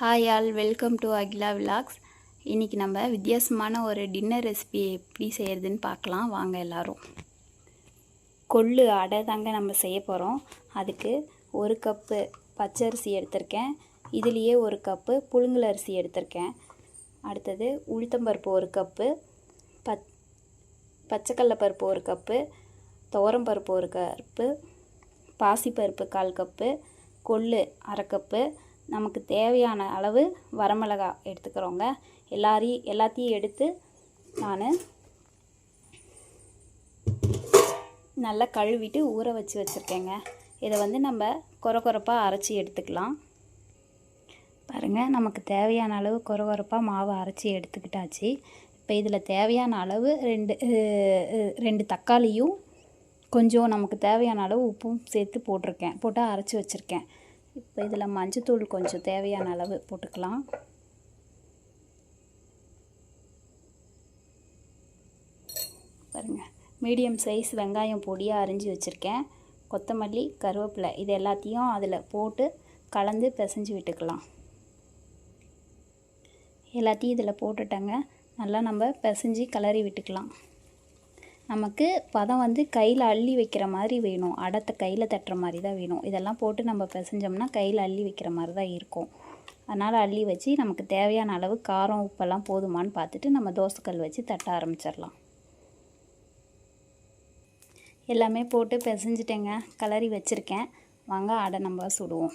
Hi all welcome to Akila vlogs இன்றைக்கி நம்ம வித்தியாசமான ஒரு டின்னர் ரெசிபி எப்படி செய்கிறதுன்னு பார்க்கலாம். வாங்க எல்லோரும். கொள்ளு அடை தாங்க நம்ம செய்ய போகிறோம் அதுக்கு ஒரு கப்பு பச்சரிசி எடுத்திருக்கேன். இதுலேயே ஒரு கப்பு புழுங்கல் அரிசி எடுத்திருக்கேன். அடுத்தது உளுத்தம்பருப்பு ஒரு கப்பு பச் பச்சைக்கடலை பருப்பு ஒரு கப்பு துவரம் பருப்பு ஒரு கப்பு பாசிப்பருப்பு கால் கப்பு கொள்ளு அரை கப்பு நமக்கு தேவையான அளவு வரமிளகா எடுத்துக்கிறோங்க. எல்லாரையும் எல்லாத்தையும் எடுத்து நான் நல்லா கழுவிட்டு ஊற வச்சு வச்சுருக்கேங்க. இதை வந்து நம்ம கொர கொரப்பாக அரைச்சி எடுத்துக்கலாம். பாருங்கள் நமக்கு தேவையான அளவு கொர கொரப்பாக மாவு அரைச்சி எடுத்துக்கிட்டாச்சு. இப்போ இதில் தேவையான அளவு ரெண்டு ரெண்டு தக்காளியும் கொஞ்சம் நமக்கு தேவையான அளவு உப்பும் சேர்த்து போட்டிருக்கேன் போட்டு அரைச்சி வச்சுருக்கேன். இப்போ இதில் மஞ்சத்தூள் கொஞ்சம் தேவையான அளவு போட்டுக்கலாம். பாருங்கள் மீடியம் சைஸ் வெங்காயம் பொடியாக அரிஞ்சு வச்சுருக்கேன். கொத்தமல்லி கருவேப்பிலை இது எல்லாத்தையும் அதில் போட்டு கலந்து பிசைஞ்சு விட்டுக்கலாம். எல்லாத்தையும் இதில் போட்டுட்டேங்க. நல்லா நம்ம பிசைஞ்சு கிளறி விட்டுக்கலாம். நமக்கு பதம் வந்து கையில் அள்ளி வைக்கிற மாதிரி வேணும். அடத்தை கையில் தட்டுற மாதிரி தான் வேணும். இதெல்லாம் போட்டு நம்ம பிசைஞ்சோம்னா கையில் அள்ளி வைக்கிற மாதிரி தான் இருக்கும். அதனால் அள்ளி வச்சு நமக்கு தேவையான அளவு காரம் உப்பெல்லாம் போதுமான்னு பார்த்துட்டு நம்ம தோசைக்கல் வச்சு தட்ட ஆரம்பிச்சிடலாம். எல்லாமே போட்டு பிசைஞ்சிட்டேங்க. கலரி வச்சுருக்கேன். வாங்க அடை நம்ம சுடுவோம்.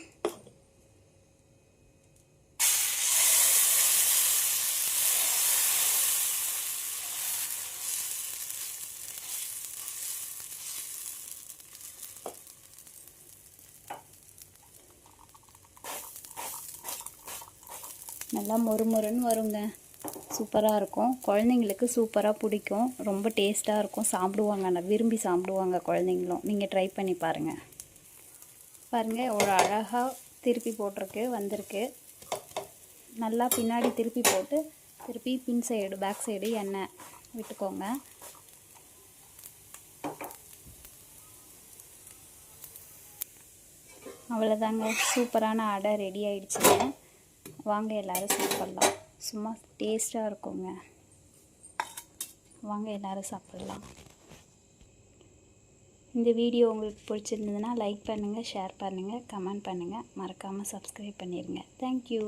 நல்லா மொறு மொறுன்னு வருங்க. சூப்பராக இருக்கும். குழந்தைங்களுக்கு சூப்பராக பிடிக்கும். ரொம்ப டேஸ்ட்டாக இருக்கும். சாப்பிடுவாங்க. நான் விரும்பி சாப்பிடுவாங்க குழந்தைங்களும். நீங்கள் ட்ரை பண்ணி பாருங்கள் பாருங்கள் ஒரு அழகாக திருப்பி போட்டிருக்கு வந்திருக்கு. நல்லா பின்னாடி திருப்பி போட்டு திருப்பி பின் சைடு பேக் சைடு எண்ணெய் விட்டுக்கோங்க. அவ்வளோதாங்க சூப்பரான அடை ரெடி ஆயிடுச்சுங்க. வாங்க எல்லோரும் சாப்பிட்லாம். சும்மா டேஸ்ட்டாக இருக்குங்க. வாங்க எல்லோரும் சாப்பிட்லாம். இந்த வீடியோ உங்களுக்கு பிடிச்சிருந்ததுன்னா லைக் பண்ணுங்கள் ஷேர் பண்ணுங்கள் கமெண்ட் பண்ணுங்கள் மறக்காமல் சப்ஸ்கிரைப் பண்ணிடுங்க தேங்க்யூ